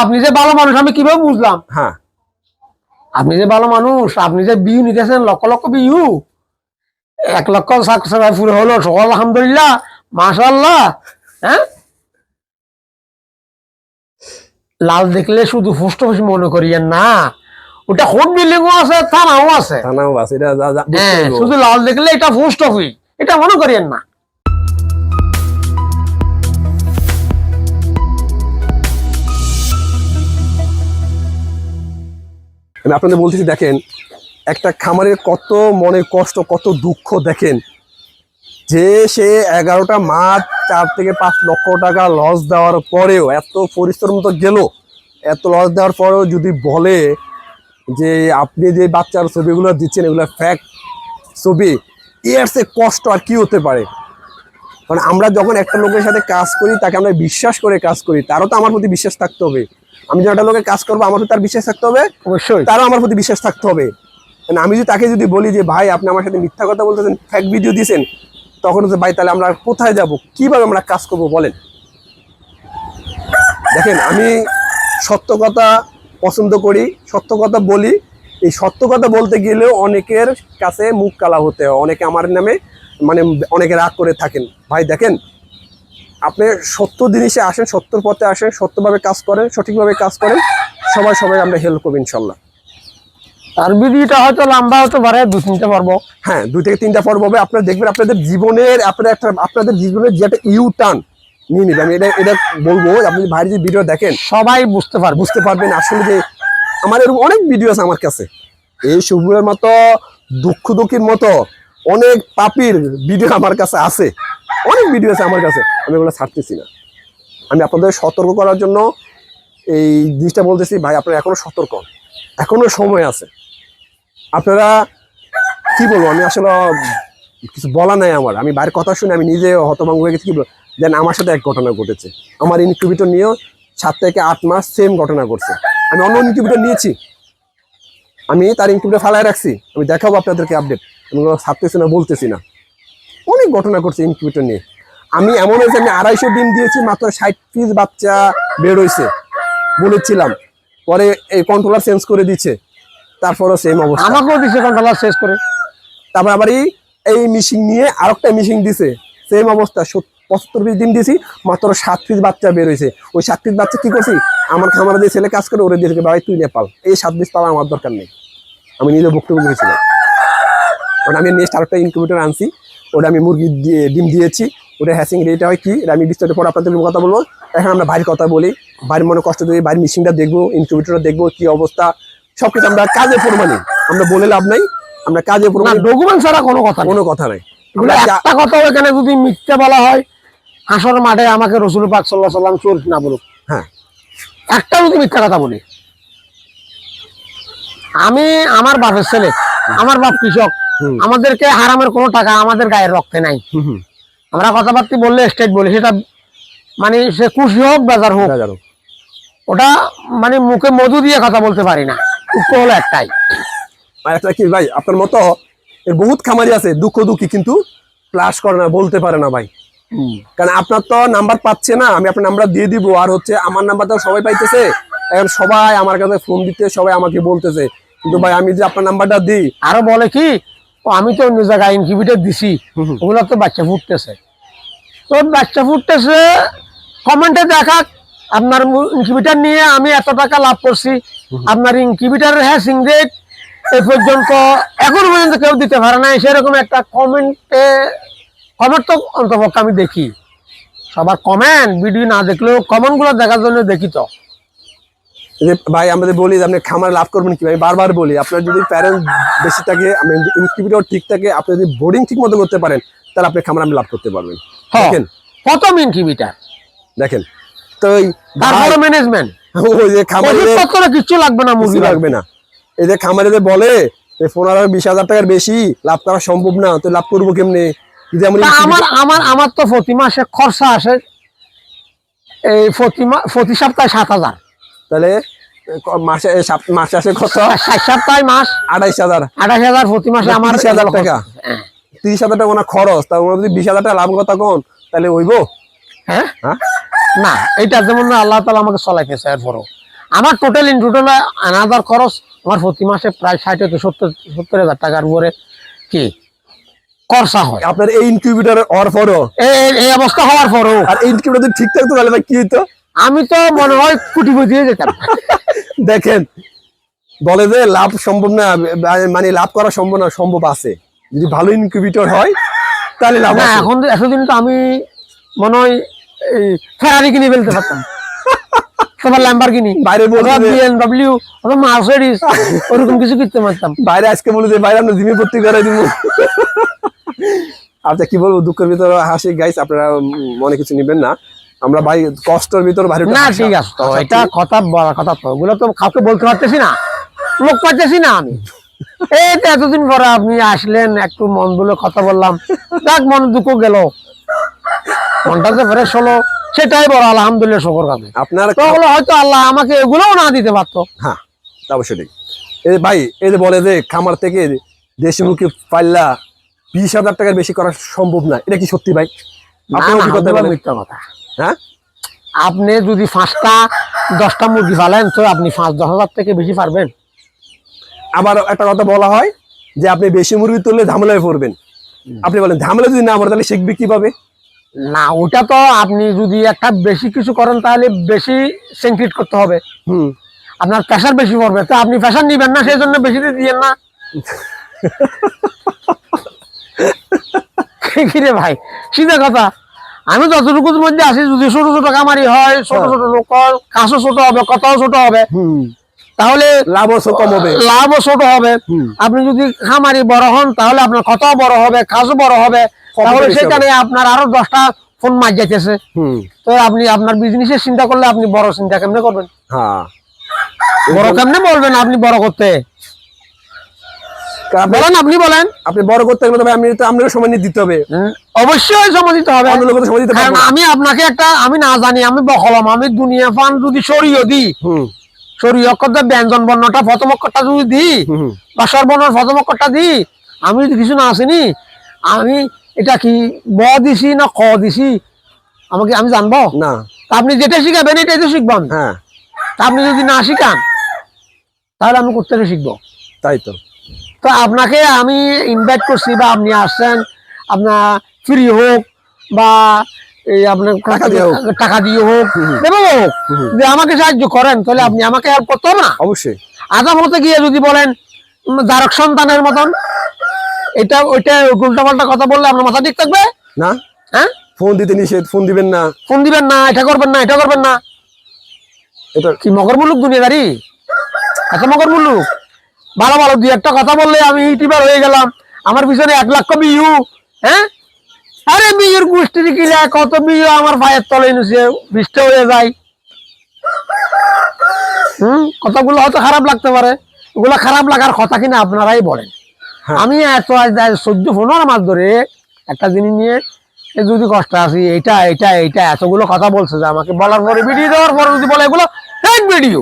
আপনি যে ভালো মানুষ আমি কীভাবে বুঝলাম? হ্যাঁ। আপনি যে ভালো মানুষ আপনি যে বিউ নিতেছেন লক্ষ লক্ষ বিউ এক লক্ষ সাবস্ক্রাইবার পুরো হলো সকল আলহামদুলিল্লাহ মাশাল্লাহ হ্যাঁ? লাল দেখলে শুধু পোস্ট অফিস মনে করিয়েন না। ওটা হোট বিল্ডিং ও আছে থানাও আছে। থানাও আছে এটা হ্যাঁ। শুধু লাল দেখলে এটা পোস্ট অফিস এটা মনে করিয়েন না। আমি আপনাদের বলতেছি, দেখেন, একটা খামারের কত মনে কষ্ট, কত দুঃখ দেখেন, যে সে এগারোটা মাছ চার থেকে পাঁচ লক্ষ টাকা লস দেওয়ার পরেও, এত পরিশ্রম তো গেল, এত লস দেওয়ার পরেও যদি বলে যে আপনি যে বাচ্চার ছবিগুলো দিচ্ছেন, এগুলো ফ্যাক্ট ছবি এর সে কষ্ট আর কি হতে পারে? কারণ আমরা যখন একটা লোকের সাথে কাজ করি তাকে আমরা বিশ্বাস করে কাজ করি তারও তো আমার প্রতি বিশ্বাস থাকতে হবে। আমি যখন একটা লোকের কাজ করব আমার প্রতি তার বিশ্বাস থাকতে হবে অবশ্যই। তারও আমার প্রতি বিশ্বাস থাকতে হবে। আমি যদি তাকে যদি বলি যে ভাই আপনি আমার সাথে মিথ্যা কথা বলতেছেন ফ্যাক ভিডিও দিয়েছেন তখন হচ্ছে ভাই তাহলে আমরা কোথায় যাব? কীভাবে আমরা কাজ করব? বলেন। দেখেন আমি সত্য কথা পছন্দ করি সত্য কথা বলি। এই সত্য কথা বলতে গেলেও অনেকের কাছে মুখ কালা হতে হয় অনেকে আমার নামে মানে অনেকে রাগ করে থাকেন। ভাই দেখেন আপনি সত্য জিনিসে আসেন সত্যর পথে আসেন সত্যভাবে কাজ করেন সঠিকভাবে কাজ করেন সবাই সবাই আমরা হেল্প করব ইনশাল্লাহ। আর ভিডিওটা হয়তো লম্বা হতে পারে দু তিনটে পর্ব। হ্যাঁ দুই থেকে তিনটা পর্ব হবে। আপনারা দেখবেন আপনাদের জীবনের আপনাদের একটা আপনাদের জীবনের যে একটা ইউ টার্ন নিয়ে নেবে। আমি এটা এটা বলব আপনি ভাইয়ের যে ভিডিও দেখেন সবাই বুঝতে পারবে। বুঝতে পারবেন আসলে যে আমার এরকম অনেক ভিডিও আছে আমার কাছে। এই শুভুরের মতো দুঃখ দুঃখীর মতো অনেক পাপির ভিডিও আমার কাছে আছে। অনেক ভিডিও আছে আমার কাছে। আমি ওগুলো ছাড়তেছি না। আমি আপনাদের সতর্ক করার জন্য এই জিনিসটা বলতেছি, ভাই, আপনারা এখনও সতর্ক। হন। এখনও সময় আছে। আপনারা কি বলব, আমি আসলে কিছু বলা নাই আমার। আমি বাইরের কথা শুনে আমি নিজে হতভঙ্গ হয়ে গেছি। কি বলব, দেন আমার সাথে এক ঘটনা ঘটেছে। আমার ইনকিউবেটর নিয়েও সাত থেকে আট মাস সেম ঘটনা ঘটছে। আমি অন্য ইনকিউবেটর নিয়েছি। আমি তার ইনকিউবেটর ফালায় রাখছি। আমি দেখাবো আপনাদেরকে আপডেট আমি ছাড়তেছি না বলতেছি না। অনেক ঘটনা ঘটছে ইনকিউবেটর নিয়ে। আমি এমন হয়েছে আমি আড়াইশো ডিম দিয়েছি মাত্র ষাট পিস বাচ্চা বের হয়েছে বলেছিলাম। পরে এই কন্ট্রোলার চেঞ্জ করে দিচ্ছে তারপরও সেম অবস্থা। আমাকেও দিছে কন্ট্রোলার শেষ করে। তারপর আবার এই এই মিশিং নিয়ে আরেকটা মিশিং দিছে। সেম অবস্থা পঁচাত্তর পিস ডিম দিয়েছি মাত্র সাত পিস বাচ্চা বের হয়েছে। ওই সাত পিস বাচ্চা কী করছি? আমার খামারে দিয়ে ছেলে কাজ করে ওরে দিয়েছে ভাই তুই নেপাল এই সাত পিস পালা আমার দরকার নেই। আমি নিজে বক্তব্য দিয়েছিলাম কারণ আমি নেক্সট আরেকটা ইনকিউবেটর আনছি। ওটা আমি মুরগি দিয়ে ডিম দিয়েছি। ওটা হ্যাসিং রেট হয় কি? আমি বিস্তারিত পরে আপনাদের কথা বলব। এখন আমরা বাইরের কথা বলি। বাইরের মনে কষ্ট দিয়ে বাইরের মিশিংটা দেখব ইনকিউবেটরটা দেখব কি অবস্থা। সবকিছু আমরা কাজে প্রমাণী। আমরা বলে লাভ নাই। আমরা কাজে প্রমাণ ডকুমেন্ট ছাড়া কোনো কথা নেই। কোনো কথা নাই। একটা কথা এখানে যদি মিথ্যে বলা হয় হাসর মাঠে আমাকে রসুল পাক সাল্লাহ সাল্লাম চোর না বলুক। হ্যাঁ। একটা যদি মিথ্যা কথা বলি। আমি আমার বাপের ছেলে আমার বাপ কৃষক। আমাদেরকে হারামের কোনো টাকা আমাদের গায়ের রক্তে নাই। আমরা কথাবার্তা বললে স্টেট বলি সেটা মানে সে খুশি হোক বেজার হোক। ওটা মানে মুখে মধু দিয়ে কথা বলতে পারি না। উত্তর হলো একটাই। একটা কি ভাই আপনার মতো এর বহুত খামারি আছে দুঃখ দুঃখী কিন্তু প্লাস করে না বলতে পারে না ভাই। কারণ আপনার তো নাম্বার পাচ্ছে না আমি আপনার নাম্বার দিয়ে দিব আর হচ্ছে আমার নাম্বারটা সবাই পাইতেছে। এখন সবাই আমার কাছে ফোন দিতে সবাই আমাকে বলতেছে। কিন্তু ভাই আমি যে আপনার নাম্বারটা দিই আরও বলে কি আমি তো অন্য জায়গায় ইনকিউবেটর দিছি। ওগুলো তো বাচ্চা ফুটতেছে। তো বাচ্চা ফুটতেছে কমেন্টে দেখাক আপনার ইনকিউবেটর নিয়ে আমি এত টাকা লাভ করছি। আপনার ইনকিউবেটারের হ্যাসিং রেট এ পর্যন্ত এখন পর্যন্ত কেউ দিতে পারে না সেরকম একটা কমেন্টে কমেন্ট তো অন্তপক্ষে আমি দেখি। সবার কমেন্ট ভিডিও না দেখলেও কমেন্টগুলো দেখার জন্য দেখি তো। যে ভাই আমাদের বলি যে আপনি খামার লাভ করবেন কি আমি বারবার বলি আপনার যদি প্যারেন্ট বেশি থাকে আমি ইনকিউবেটর ঠিক থাকে আপনি যদি বোর্ডিং ঠিক মতো করতে পারেন তাহলে আপনি খামার আমি লাভ করতে পারবেন। হ্যাঁ। দেখেন? প্রথম ইনকিউবেটার দেখেন? তো তারপরে ম্যানেজমেন্ট ওই যে খামারে কিচ্ছু লাগবে না কিছু মুরগি লাগবে না। এই যে খামারে যে বলে পনেরো বিশ হাজার টাকার বেশি লাভ করা সম্ভব না তো লাভ করব কেমনে? যদি আমার আমার আমার তো প্রতি মাসে খরচা আসে এই প্রতি প্রতি সপ্তাহে সাত হাজার। তাহলে মাসে মাসে আসে কত? সপ্তাহে মাস। আড়াইশ হাজার। আঠাশ হাজার প্রতি মাসে আমার হাজার টাকা। হ্যাঁ। তিরিশ হাজার টাকা ওনার খরচ। তার মধ্যে যদি বিশ হাজার টাকা লাভ কথা কোন তাহলে হইব হ্যাঁ? হ্যাঁ? না এটা যেমন আল্লাহ তালা আমাকে চলাইতেছে এরপরও। আমার টোটাল ইন টোটাল আনাদার খরচ আমার প্রতি মাসে প্রায় ষাট থেকে সত্তর সত্তর হাজার টাকার উপরে কি? খরচা হয়। আপনার এই ইনকিউবেটর হওয়ার পরও? এই অবস্থা হওয়ার পরও। আর ইনকিউবেটর যদি ঠিক থাকতো তাহলে কি হতো আমি তো মনে হয় কুটি দিয়ে যেতাম। দেখেন বলে যে লাভ সম্ভব না মানে লাভ করা সম্ভব না সম্ভব আছে। যদি ভালো ইনকিউবেটর হয় তাহলে লাভ না এখন এতদিন তো আমি মনে হয় এই ফেরারি কিনে ফেলতে পারতাম। তোমার বাইরে যে- অথবা ওরকম কিছু কিনতে পারতাম। বাইরে আজকে বলে যে বাইরে আমরা জিমে ভর্তি করে দিব। আচ্ছা কি বলব দুঃখের ভিতরে হাসি। গাইস আপনারা মনে কিছু নিবেন না। আমরা ভাই কষ্টের ভিতর বাইরে না ঠিক আছে। তো এটা কথা বলার কথা তো ওগুলো তো কাউকে বলতে পারতেছি না। লোক পাইতেছি না আমি। এই তো এতদিন পরে আপনি আসলেন একটু মন বলে কথা বললাম। যাক মন দুঃখ গেল। মনটা যে ফ্রেশ হলো সেটাই বড় আলহামদুলিল্লাহ শকর কাছে আপনার তো হয়তো আল্লাহ আমাকে এগুলোও না দিতে পারতো। হ্যাঁ অবশ্যই ঠিক। এই ভাই এই যে বলে যে খামার থেকে দেশি মুখে পাল্লা বিশ হাজার টাকার বেশি করা সম্ভব না এটা কি সত্যি ভাই? আপনার অভিজ্ঞতা মিথ্যা কথা। হ্যাঁ? আপনি যদি পাঁচটা দশটা মুরগি ফালেন তো আপনি পাঁচ দশ হাজার থেকে বেশি পারবেন। আবার একটা কথা বলা হয় যে আপনি বেশি মুরগি তুললে ঝামেলায় পড়বেন। আপনি বলেন ঝামেলা যদি না পড়ে তাহলে শিখবে কীভাবে না ওটা তো আপনি যদি একটা বেশি কিছু করেন তাহলে বেশি সেন্ট্রিট করতে হবে। হুম। আপনার প্রেশার বেশি পড়বে তো আপনি প্রেশার নিবেন না সেই জন্য বেশি দিয়ে না। কি রে ভাই সিধা কথা। আমি যতটুকুর মধ্যে আছি যদি ছোট ছোট কামারি হয় ছোট ছোট লোক কাজও ছোট হবে কথাও ছোট হবে তাহলে লাভ অবশ্য কম হবে। লাভও ছোট হবে। আপনি যদি খামারি বড় হন তাহলে আপনার কথাও বড় হবে কাজও বড় হবে। তাহলে সেখানে আপনার আরও দশটা ফোন মার যাইতেছে। তো আপনি আপনার বিজনেসের চিন্তা করলে আপনি বড় চিন্তা কেমনে করবেন? হ্যাঁ। বড় কেমনে বলবেন আপনি বড় করতে? বলেন আপনি বলেন। আপনি বড় করতে গেলে তবে আমি তো আপনাকে সময় দিতে হবে। হুম, অবশ্যই সম্মতিত হবে। অন্য লোকের সময় দিতে কারণ। আমি আপনাকে একটা আমি না জানি আমি বকলম আমি দুনিয়া ফান যদি সরিয়ে দিই সরিয়ে অক্ষর ব্যঞ্জন বর্ণটা প্রথম অক্ষরটা যদি দিই বা সর্বর্ণর প্রথম অক্ষরটা দিই আমি যদি কিছু না আসেনি আমি এটা কি ব দিছি না ক দিছি? আমাকে আমি জানব? না। তা আপনি যেটা শিখাবেন এটাই তো শিখব আমি হ্যাঁ। তা আপনি যদি না শিখান তাহলে আমি কোথেকে শিখব। তাই তো। তো আপনাকে আমি ইনভাইট করছি বা আপনি আসছেন আপনার ফ্রি হোক বা এই আপনার টাকা দিয়ে হোক। দিয়ে হোক যে আমাকে সাহায্য করেন তাহলে আপনি আমাকে হেল্প করতে না? অবশ্যই। আদাম হতে গিয়ে যদি বলেন জারক সন্তানের মতন এটা ওইটা উল্টা পাল্টা কথা বললে আপনার মাথা ঠিক থাকবে? না। হ্যাঁ? ফোন দিতে নিষেধ ফোন দিবেন না। ফোন দিবেন না এটা করবেন না এটা করবেন না। এটা কি মগর মুলুক দুনিয়াদারি? এত মগর মুলুক ভালো ভালো দুই একটা কথা বললে আমি ইউটিউবার হয়ে গেলাম। আমার পিছনে এক লক্ষ বিউ হ্যাঁ? আরে বিয়ের গোষ্ঠীর কিলা কত বিয়ে আমার ভাইয়ের তলে নিচে বৃষ্টি হয়ে যায়। হুম? কথাগুলো হয়তো খারাপ লাগতে পারে। ওগুলো খারাপ লাগার কথা কিনা আপনারাই বলেন। হ্যাঁ। আমি এত চোদ্দ পনেরো মাস ধরে। একটা জিনিস নিয়ে এ যদি কষ্ট আছি এটা এটা এটা এতগুলো কথা বলছে যে আমাকে বলার পরে ভিডিও দেওয়ার পরে যদি বলে এগুলো এক ভিডিও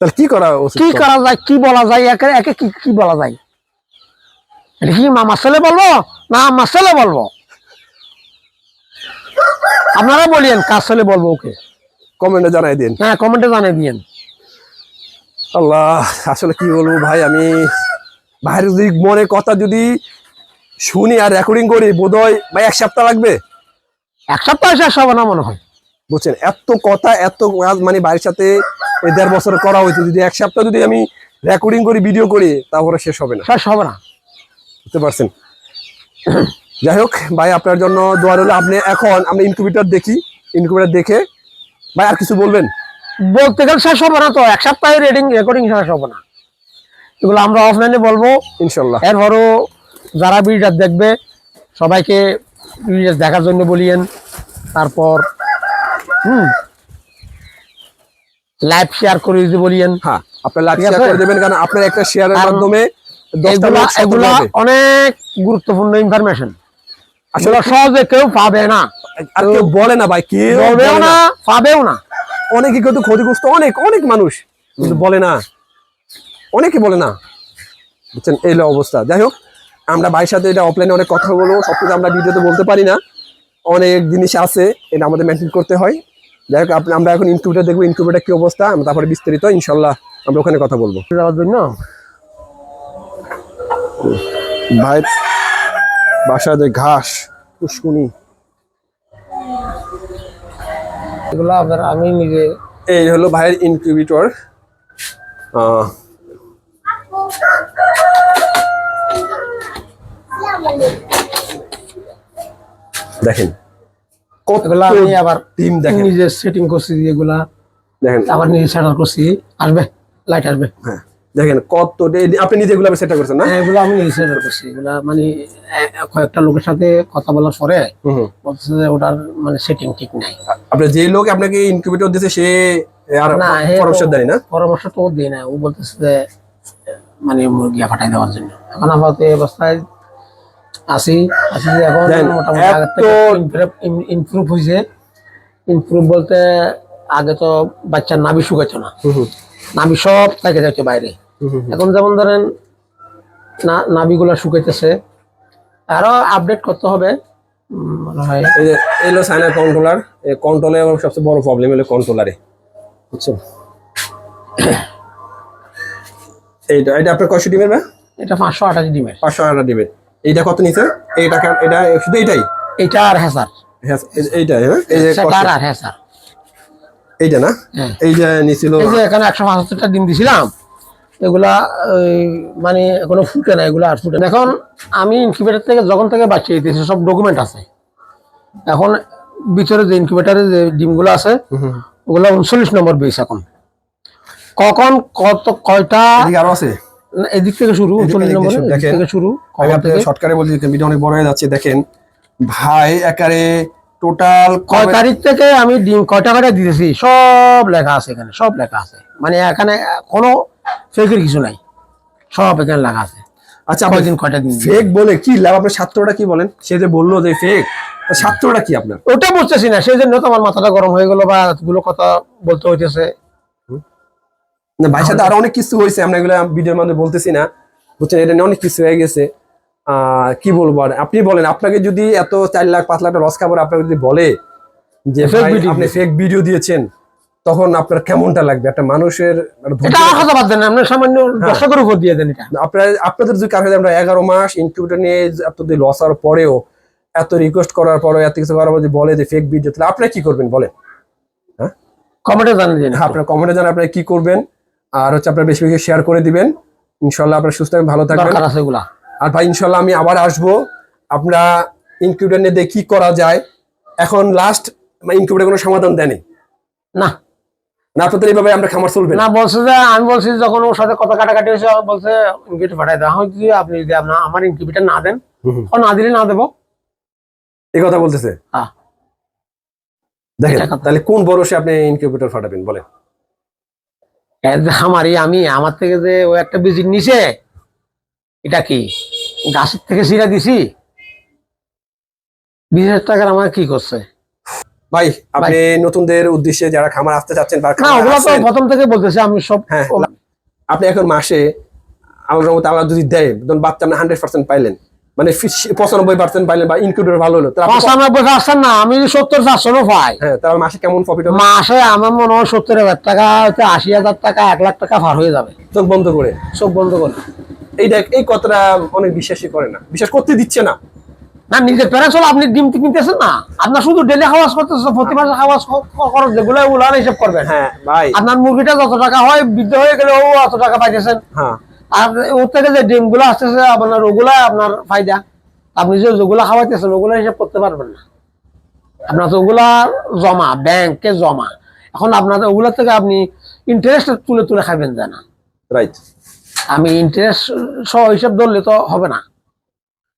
তাহলে কি করা কি করা যায়? কি বলা যায়? একে একে কি কি বলা যায়? এটা কি মামার ছেলে বলব? না আমার ছেলে বলব? আপনারা বলিয়েন কার ছেলে বলব ওকে? কমেন্টে জানাই দিন। হ্যাঁ কমেন্টে জানিয়ে দিয়েন। আল্লাহ আসলে কি বলব ভাই আমি বাইরে যদি মনে কথা যদি শুনি আর রেকর্ডিং করি বোধহয় ভাই এক সপ্তাহ লাগবে। এক সপ্তাহ শেষ হবে না মনে হয়। বুঝছেন? এত কথা এত মানে বাড়ির সাথে এই দেড় বছর করা হয়েছে যদি এক সপ্তাহ যদি আমি রেকর্ডিং করি ভিডিও করি তারপরে শেষ হবে না। শেষ হবে না। বুঝতে পারছেন? যাই হোক ভাই আপনার জন্য দোয়া রইল। আপনি এখন আমরা ইনকিউবেটর দেখি। ইনকিউবেটর দেখে ভাই আর কিছু বলবেন? বলতে গেলে শেষ হবে না তো। এক সপ্তাহে রেডিং রেকর্ডিং শেষ হবে না। এগুলো আমরা অফলাইনে বলব। ইনশাল্লাহ। এরপরও যারা ভিডিওটা দেখবে সবাইকে দেখার জন্য বলিয়েন। তারপর হুম লাইভ শেয়ার করে দিতে বলিয়েন। হ্যাঁ আপনার লাইভ শেয়ার করে দেবেন কারণ আপনার একটা শেয়ারের মাধ্যমে এগুলা। অনেক গুরুত্বপূর্ণ ইনফরমেশন আসলে আসলে সহজে কেউ পাবে না। আর কেউ বলে না ভাই কেউ বলবেও না। পাবেও না। অনেকে কিন্তু ক্ষতিগ্রস্ত অনেক অনেক মানুষ কিন্তু বলে না। অনেকে বলে না। বুঝছেন? এই অবস্থা। যাই হোক আমরা ভাইয়ের সাথে এটা অফলাইনে অনেক কথা বলব সব আমরা ভিডিওতে বলতে পারি না। অনেক জিনিস আছে এটা আমাদের মেনটেন করতে হয়। যাই হোক আপনি- আমরা এখন ইনকিউবেটার দেখব ইনকিউবেটার কি অবস্থা আমরা তারপরে বিস্তারিত ইনশাল্লাহ আমরা ওখানে কথা বলব। যাওয়ার জন্য? ভাই বাসা যে ঘাস পুষ্কুনি। এগুলো আপনার আমি নিজে এই হলো ভাইয়ের ইনকিউবেটর দেখেন কত এগুলো আমি আবার টিম দেখেন। নিজে সেটিং করছি এগুলা দেখেন। আবার নিজে সেটার করছি। আসবে? লাইট আসবে। হ্যাঁ দেখেন কত আপনি নিজে এগুলো সেট করছেন না? হ্যাঁ, এগুলো আমি নিজে করছি। এগুলা মানে কয়েকটা লোকের সাথে কথা বলার পরে। বলছে যে ওটার মানে সেটিং ঠিক নাই। আপনার যে লোক আপনাকে ইনকিউবেটর দিয়েছে সে আর পরামর্শ দেয় না? পরামর্শ তো দেয় না। ও বলতেছে যে মানে মুরগি ফাটাই দেওয়ার জন্য। এখন আপাতত এই অবস্থায় আছি। আছি এখন মোটামুটি ইমপ্রুভ হয়েছে ইমপ্রুভ বলতে আগে তো বাচ্চার নাভি শুকাইতো না। নাভি সব থেকে যাচ্ছে বাইরে। এখন যেমন ধরেন না নাভিগুলো শুকাইতেছে। আরও আপডেট করতে হবে। মনে হয় এই যে এই সাইনা কন্ট্রোলার এই কন্ট্রোলে সবচেয়ে বড় প্রবলেম হলো কন্ট্রোলারে বুঝছেন? এইটা এটা আপনার কয়শো ডিমের এটা পাঁচশো আঠাশ ডিমের। পাঁচশো টাকা ডিমের। এইটা কত নিছে? এই টাকা এটা শুধু এইটাই? এটা আর হ্যাঁ হ্যাঁ এইটাই হ্যাঁ? আর হ্যাঁ স্যার এইটা না? হ্যাঁ। এই যে নিছিল এই যে এখানে একশো পঁচাত্তরটা ডিম দিছিলাম এগুলা মানে এখনও ফুটে না এগুলো আর ফুটে না। এখন আমি ইনকিউবেটার থেকে যখন থেকে বাচ্চা দিতেছি সব ডকুমেন্ট আছে। এখন ভিতরে যে ইনকিউবেটারে যে ডিমগুলো আছে। ওগুলো উনচল্লিশ নম্বর বেস এখন। কখন কত কয়টা আরও আছে? এদিক থেকে শুরু উনচল্লিশ শুরু, দেখেন। থেকে শুরু আমি আপনাকে শর্টকারে বলছি ভিডিও অনেক বড় হয়ে যাচ্ছে দেখেন। ভাই একারে টোটাল কয় তারিখ থেকে আমি ডিম কয়টা কয়টা দিতেছি? সব লেখা আছে এখানে সব লেখা আছে। মানে এখানে কোনো ফেকের কিছু নাই। সব এখানে লেখা আছে। আচ্ছা আপনি কয়দিন কয়টা দিন ফেক বলে কি লাভ? আপনার ছাত্রটা কি বলেন? সে যে বলল যে ফেক ছাত্রটা কি আপনার? ওটা বুঝতেছি না সেই জন্য তো আমার মাথাটা গরম হয়ে গেল বা এতগুলো কথা বলতে হইতেছে। ভাইয়ের সাথে আরও অনেক কিছু হয়েছে আমরা এগুলো ভিডিওর মাধ্যমে বলতেছি না। বুঝছেন এটা নিয়ে অনেক কিছু হয়ে গেছে। কি বলব আর আপনি বলেন আপনাকে যদি এত চার লাখ পাঁচ লাখ টাকা লস খাবার আপনাকে যদি বলে যে ভাই, আপনি ফেক ভিডিও দিয়েছেন তখন আপনার কেমনটা লাগবে? একটা মানুষের সামান্য হ্যাঁ। দর্শকের উপর দিয়ে দেন আপনার আপনাদের যদি কারণে আমরা এগারো মাস ইনকিউবেটর নিয়ে এত লস হওয়ার পরেও এত রিকোয়েস্ট করার পরেও এত কিছু করার পর বলে যে ফেক ভিডিও তাহলে আপনারা কি করবেন? বলেন। কমেন্টে জানিয়ে দিন হ্যাঁ আপনার কমেন্টে জানান আপনারা কি করবেন? আর হচ্ছে আপনারা বেশি বেশি শেয়ার করে দিবেন। ইনশাল্লাহ আপনারা সুস্থ ভালো থাকবেন। আর ভাই ইনশাল্লাহ আমি আবার আসব। আমরা ইনকিউবেটর নিয়ে কি করা যায়। এখন লাস্ট ইনকিউবেটর কোনো সমাধান দেয়নি। না। না আপনাদের এইভাবে আমরা খামার চলবে না। বলছে যে আমি বলছি যখন ওর সাথে কথা কাটাকাটি হয়েছে বলছে ইনকিউবেটার পাঠাই দেওয়া হয় যদি আপনি যদি আপনার আমার ইনকিউবেটার না দেন। না দিলে না দেবো। এই কথা বলতেছে। হ্যাঁ। দেখেন তাহলে কোন বরসে আপনি ইনকিউবেটর ফাটাবেন বলেন। আমারই আমি আমার থেকে যে ও একটা বিজিট নিছে এটা কি? গাছের থেকে সিরা দিছি? বিশ হাজার টাকার আমার কি করছে? ভাই আপনি নতুনদের উদ্দেশ্যে যারা খামার আসতে চাচ্ছেন বা ওগুলো তো প্রথম থেকে বলতেছে আমি সব হ্যাঁ আপনি এখন মাসে আল্লাহর মতো আল্লাহ যদি দেয় বাচ্চা আপনি হান্ড্রেড পার্সেন্ট পাইলেন। মানে পঁচানব্বই পার্সেন্ট পাইলেন বা ইনকিউবেটর ভালো হলো পঁচানব্বই পার্সেন্ট না আমি সত্তর চারশো পাই। হ্যাঁ তাহলে মাসে কেমন প্রফিট হবে? মাসে আমার মনে হয় সত্তর হাজার টাকা হচ্ছে আশি হাজার টাকা এক লাখ টাকা পার হয়ে যাবে। চোখ বন্ধ করে। সব বন্ধ করে। এই দেখ এই কথাটা অনেক বিশ্বাসই করে না। বিশ্বাস করতে দিচ্ছে না। না নিজের প্যারেন্টস হলো আপনি ডিম কিনতেছেন না? আপনার শুধু ডেলি খাওয়াজ করতেছেন প্রতি মাসে খাওয়াজ খরচ যেগুলো ওগুলো হিসাব করবেন। হ্যাঁ ভাই। আপনার মুরগিটা যত টাকা হয় বৃদ্ধ হয়ে গেলে ও অত টাকা পাইতেছেন। হ্যাঁ। আর ওর থেকে যে ডিমগুলো আসতেছে আপনার ওগুলা আপনার ফায়দা। আপনি যে যেগুলা খাওয়াইতেছেন ওগুলো হিসাব করতে পারবেন না। আপনার তো ওগুলা জমা ব্যাংকে জমা এখন আপনার ওগুলা থেকে আপনি ইন্টারেস্ট তুলে তুলে খাবেন যায় না। রাইট আমি ইন্টারেস্ট সহ হিসাব ধরলে তো হবে না।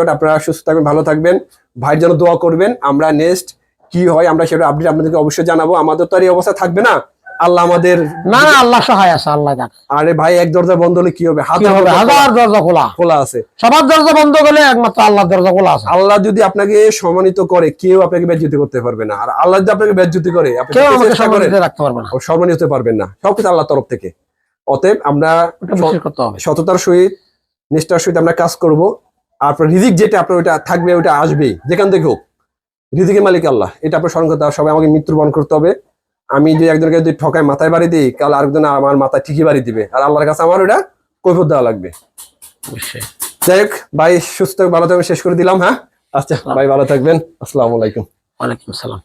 আপনারা সুস্থ থাকবেন ভালো থাকবেন। ভাইয়ের জন্য দোয়া করবেন। আমরা নেক্সট কি হয় আমরা সেটা আপডেট আপনাদেরকে অবশ্যই জানাব। আমাদের তো আর এই অবস্থা থাকবে না। আল্লাহ আমাদের না না আল্লাহ সহায় আছে আল্লাহ আরে ভাই এক দরজা বন্ধ হলে কি হবে? হবে? হাজার দরজা খোলা। খোলা আছে। সবার দরজা বন্ধ করলে একমাত্র আল্লাহর দরজা খোলা আছে। আল্লাহ যদি আপনাকে সম্মানিত করে কেউ আপনাকে বেজ্জুতি করতে পারবে না। আর আল্লাহ যদি আপনাকে বেজ্জুতি করে কেউ আমাকে সম্মানিত রাখতে পারবে না। সম্মানিত হতে পারবেন না। সবকিছু আল্লাহর তরফ থেকে। অতএব আমরা ওটা সততার সহিত নিষ্ঠার সহিত আমরা কাজ করব। আর রিজিক যেটা আপনার ওইটা থাকবে ওইটা আসবে যেখান থেকে হোক। রিজিকের মালিক আল্লাহ। এটা আপনার স্মরণ করতে হবে। সবাই আমাকে মৃত্যুবরণ করতে হবে। আমি যদি একজনকে যদি ঠকায় মাথায় বাড়ি দিই কাল আরেকজন আমার মাথায় ঠিকই বাড়ি দিবে। আর আল্লাহর কাছে আমার ওটা কৈফত দেওয়া লাগবে। যাই হোক ভাই সুস্থ ভালো থাকবেন শেষ করে দিলাম হ্যাঁ? আচ্ছা। ভাই ভালো থাকবেন আসসালামু আলাইকুম। ওয়ালাইকুম আসসালাম।